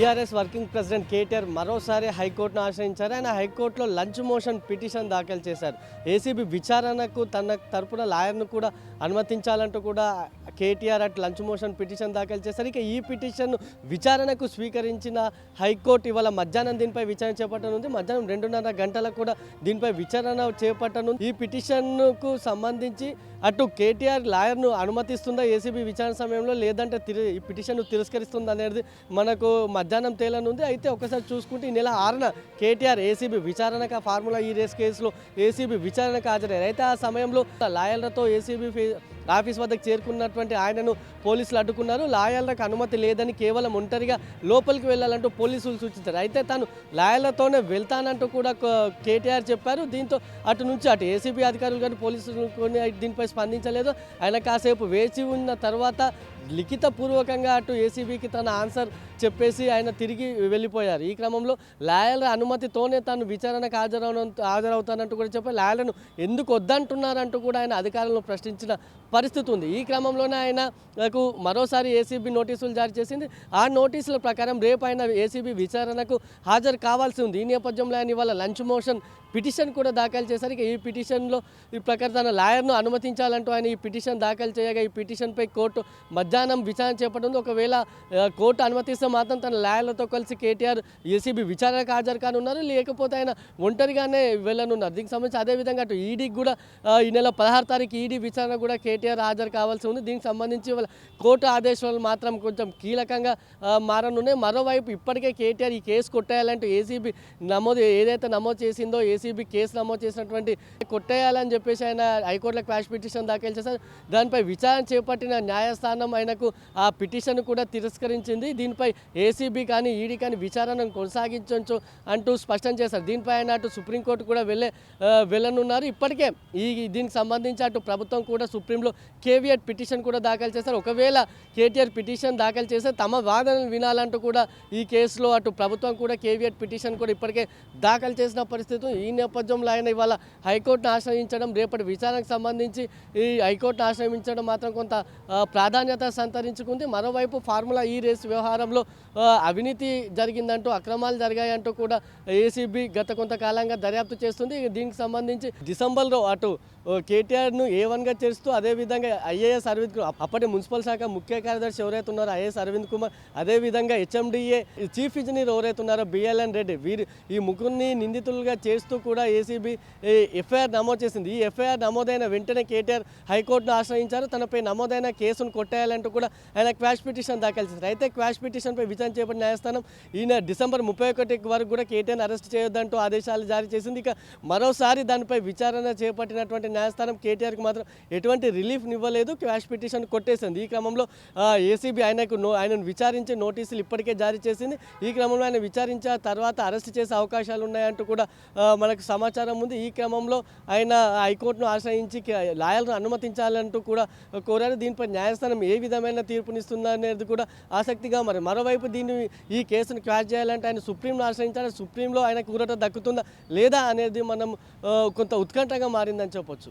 TRS working president KTR మరోసారి హైకోర్టును ఆశ్రయించారు. ఆయన హైకోర్టులో లంచ్ మోషన్ పిటిషన్ దాఖలు చేశారు. ఏసీబీ విచారణకు తన తరపున లాయర్ను కూడా అనుమతించాలంటూ కూడా కేటీఆర్ అటు లంచ్ మోషన్ పిటిషన్ దాఖలు చేశారు. ఇక ఈ పిటిషన్ విచారణకు స్వీకరించిన హైకోర్టు ఇవాళ మధ్యాహ్నం దీనిపై విచారణ చేపట్టనుంది. మధ్యాహ్నం రెండున్నర గంటలకు కూడా దీనిపై విచారణ చేపట్టను ఈ పిటిషన్కు సంబంధించి అటు కేటీఆర్ లాయర్ను అనుమతిస్తుందా? ఏసీబీ విచారణ సమయంలో లేదంటే ఈ పిటిషన్ను తిరస్కరిస్తుంది అనేది మనకు మధ్యాహ్నం తేలనుంది. అయితే ఒకసారి చూసుకుంటే ఈ నెల ఆరున కేటీఆర్ ఏసీబీ విచారణకు ఫార్ములా ఈ రేస్ కేసులో ఏసీబీ విచారణకు హాజరయ్యారు. అయితే ఆ సమయంలో లాయర్లతో ఏసీబీ ఆఫీస్ వద్దకు చేరుకున్నటువంటి ఆయనను పోలీసులు అడ్డుకున్నారు. లాయర్లకు అనుమతి లేదని కేవలం ఒంటరిగా లోపలికి వెళ్ళాలంటూ పోలీసులు సూచించారు. అయితే తాను లాయర్లతోనే వెళ్తానంటూ కూడా కేటీఆర్ చెప్పారు. దీంతో అటు నుంచి అటు ఏసీబీ అధికారులు కానీ పోలీసులు కొన్ని దీనిపై స్పందించలేదు. ఆయన కాసేపు వేచి ఉన్న తర్వాత లిఖిత పూర్వకంగా అటు ఏసీబీకి తన ఆన్సర్ చెప్పేసి ఆయన తిరిగి వెళ్ళిపోయారు. ఈ క్రమంలో లాయర్ల అనుమతితోనే తాను విచారణకు హాజరవ హాజరవుతానంటూ కూడా చెప్పి లాయర్లను ఎందుకు వద్దంటున్నారంటూ కూడా ఆయన అధికారులను ప్రశ్నించిన పరిస్థితి ఉంది. ఈ క్రమంలోనే ఆయనకు మరోసారి ఏసీబీ నోటీసులు జారీ చేసింది. ఆ నోటీసుల ప్రకారం రేపు ఆయన ఏసీబీ విచారణకు హాజరు కావాల్సి ఉంది. ఈ నేపథ్యంలో ఆయన ఇవాళ లంచ్ మోషన్ పిటిషన్ కూడా దాఖలు చేశారు. ఈ పిటిషన్లో ఈ ప్రకారం తన లాయర్ను అనుమతించాలంటూ ఆయన ఈ పిటిషన్ దాఖలు చేయగా ఈ పిటిషన్పై కోర్టు మధ్యాహ్నం విచారణ చేపట్టింది. ఒకవేళ కోర్టు అనుమతిస్తే మాత్రం తన లాయర్లతో కలిసి కేటీఆర్ ఏసీబీ విచారణకు హాజరు కానున్నారు. లేకపోతే ఆయన ఒంటరిగానే వెళ్ళనున్నారు. దీనికి సంబంధించి అదేవిధంగా అటు ఈడీకి కూడా ఈ నెల పదహారు తారీఖు ఈడీ విచారణ కూడా కేటీఆర్ హాజరు కావాల్సి ఉంది. దీనికి సంబంధించి వాళ్ళ కోర్టు ఆదేశాలు మాత్రం కొంచెం కీలకంగా మారనున్నాయి. మరోవైపు ఇప్పటికే కేటీఆర్ ఈ కేసు కొట్టేయాలంటూ ఏసీబీ నమోదు ఏదైతే నమోదు చేసిందో ఏసీబీ కేసు నమోదు చేసినటువంటి కొట్టేయాలని చెప్పేసి ఆయన హైకోర్టులో క్వాష్ పిటిషన్ దాఖలు చేశారు. దానిపై విచారణ చేపట్టిన న్యాయస్థానం ఆయనకు ఆ పిటిషన్ కూడా తిరస్కరించింది. దీనిపై ఏసీబీ కానీ ఈడీ కానీ విచారణను కొనసాగించవచ్చు అంటూ స్పష్టం చేశారు. దీనిపై ఆయన అటు సుప్రీంకోర్టు కూడా వెళ్ళే వెళ్ళనున్నారు. ఇప్పటికే ఈ దీనికి సంబంధించి అటు ప్రభుత్వం కూడా సుప్రీంలో కేవీఆర్ పిటిషన్ కూడా దాఖలు చేశారు. ఒకవేళ కేటీఆర్ పిటిషన్ దాఖలు చేస్తే తమ వాదనలు వినాలంటూ కూడా ఈ కేసులో అటు ప్రభుత్వం కూడా కేవీఆర్ పిటిషన్ కూడా ఇప్పటికే దాఖలు చేసిన పరిస్థితి ఈ నేపథ్యంలో ఆయన ఇవాళ హైకోర్టును ఆశ్రయించడం రేపటి విచారణకు సంబంధించి ఈ హైకోర్టును ఆశ్రయించడం మాత్రం కొంత ప్రాధాన్యత సంతరించుకుంది. మరోవైపు ఫార్ములా ఈ రేస్ వ్యవహారంలో అవినీతి జరిగిందంటూ అక్రమాలు జరిగాయంటూ కూడా ఏసీబీ గత కొంతకాలంగా దర్యాప్తు చేస్తుంది. దీనికి సంబంధించి డిసెంబర్లో అటు కేటీఆర్ను ఏ వన్గా చేస్తూ అదేవిధంగా ఐఏఎస్ అరవింద్ కుమార్ అప్పటి మున్సిపల్ శాఖ ముఖ్య కార్యదర్శి ఎవరైతే ఉన్నారో ఐఏఎస్ అరవింద్ కుమార్ అదేవిధంగా హెచ్ఎండిఏ చీఫ్ ఇంజనీర్ ఎవరైతే ఉన్నారో బిఎల్ఎన్ రెడ్డి వీరి ఈ ముగ్గురిని నిందితులుగా చేస్తూ కూడా ఏసీబీ ఎఫ్ఐఆర్ నమోదు చేసింది. ఈ ఎఫ్ఐఆర్ నమోదైన వెంటనే కేటీఆర్ హైకోర్టును ఆశ్రయించారు. తనపై నమోదైన కేసును కొట్టేయాలంటూ కూడా ఆయన క్వాష్ పిటిషన్ దాఖలు చేశారు. అయితే క్వాష్ పిటిషన్పై విచారణ చేపట్టిన న్యాయస్థానం ఈయన డిసెంబర్ ముప్పై ఒకటి వరకు కూడా కేటీఆర్ అరెస్ట్ చేయొద్దంటూ ఆదేశాలు జారీ చేసింది. ఇక మరోసారి దానిపై విచారణ చేపట్టినటువంటి న్యాయస్థానం కేటీఆర్కి మాత్రం ఎటువంటి రిలీఫ్ ఇవ్వలేదు క్వాష్ పిటిషన్ కొట్టేసింది. ఈ క్రమంలో ఏసీబీ ఆయనకు నో ఆయనను విచారించే నోటీసులు ఇప్పటికే జారీ చేసింది. ఈ క్రమంలో ఆయన విచారించిన తర్వాత అరెస్ట్ చేసే అవకాశాలు ఉన్నాయంటూ కూడా మనకు సమాచారం ఉంది. ఈ క్రమంలో ఆయన హైకోర్టును ఆశ్రయించి లాయర్ను అనుమతించాలంటూ కూడా కోరారు. దీనిపై న్యాయస్థానం ఏ విధమైన తీర్పునిస్తుందా అనేది కూడా ఆసక్తిగా మరి మరోవైపు దీన్ని ఈ కేసును క్వాష్ చేయాలంటే ఆయన సుప్రీంను ఆశ్రయించాలి. సుప్రీంలో ఆయన కూరట దక్కుతుందా లేదా అనేది మనం కొంత ఉత్కంఠగా మారిందని చెప్పొచ్చు.